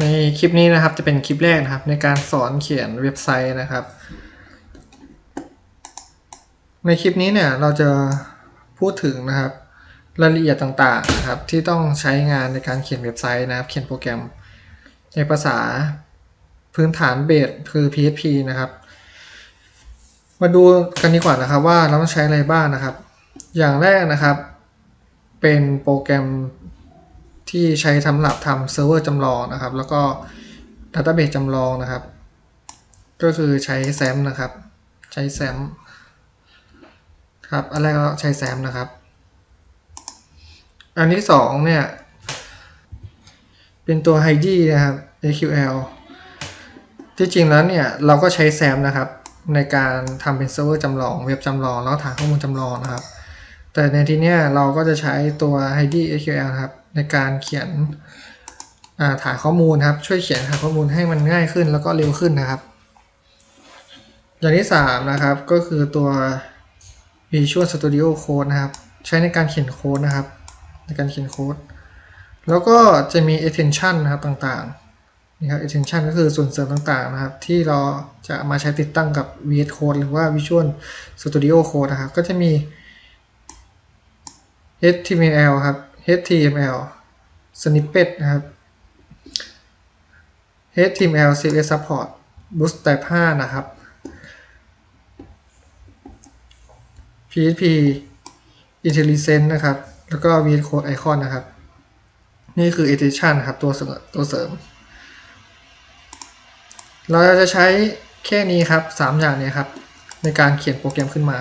ในคลิปนี้นะครับจะเป็นคลิปแรกนะครับ ในการสอนเขียนเว็บไซต์นะครับ ในคลิปนี้เนี่ยเราจะพูดถึงนะครับรายละเอียดต่างๆนะครับ ที่ต้องใช้งานในการเขียนเว็บไซต์นะครับ เขียนโปรแกรม ในภาษาพื้นฐานเบสคือ PHP นะครับ มาดูกันดีกว่านะครับว่าเราต้องใช้อะไรบ้างนะครับ อย่างแรกนะครับ เป็นโปรแกรม ที่ใช้สำหรับทำเซิร์ฟเวอร์จำลองนะครับ แล้วก็ดัต a ้าเบสจำลองนะครับ ก็คือใช้แซมนะครับ ใช้แซมครับอันแรกก็ใช้แซมนะครับ อันที่สองเนี่ย เป็นตัว HID นะครับ AQL ที่จริงแล้วเนี่ย เราก็ใช้แซมนะครับ ในการทำเป็นเซิร์ฟเวอร์จำลองเว็บจำลองแล้วฐานข้อมูลจำลองนะครับ แต่ในที่เนี้ยเราก็จะใช้ตัว ID SQL นะครับ ในการเขียนาฐานข้อมูลครับ ช่วยเขียนฐานข้อมูลให้มันง่ายขึ้นแล้วก็เร็วขึ้นนะครับ อย่างที่ 3 นะครับก็คือตัว Visual Studio Code นะครับ ใช้ในการเขียนโค้ดนะครับ ในการเขียนโค้ดแล้วก็จะมี extension นะครับต่างๆนี่ครับ extension ก็คือส่วนเสริมต่างๆนะครับ ที่เราจะมาใช้ติดตั้งกับ VS Code หรือว่า Visual Studio Code นะครับ ก็จะมี HTML ครับ HTML snippet นะครับ HTML CSS support Bootstrap 5นะครับ PHP IntelliSense นะครับ แล้วก็ VS Code Icon นะครับ นี่คือ edition ครับ ตัวเสริมตัวเสริม เราจะใช้แค่นี้ครับ 3 อย่างนี้ครับ ในการเขียนโปรแกรมขึ้นมา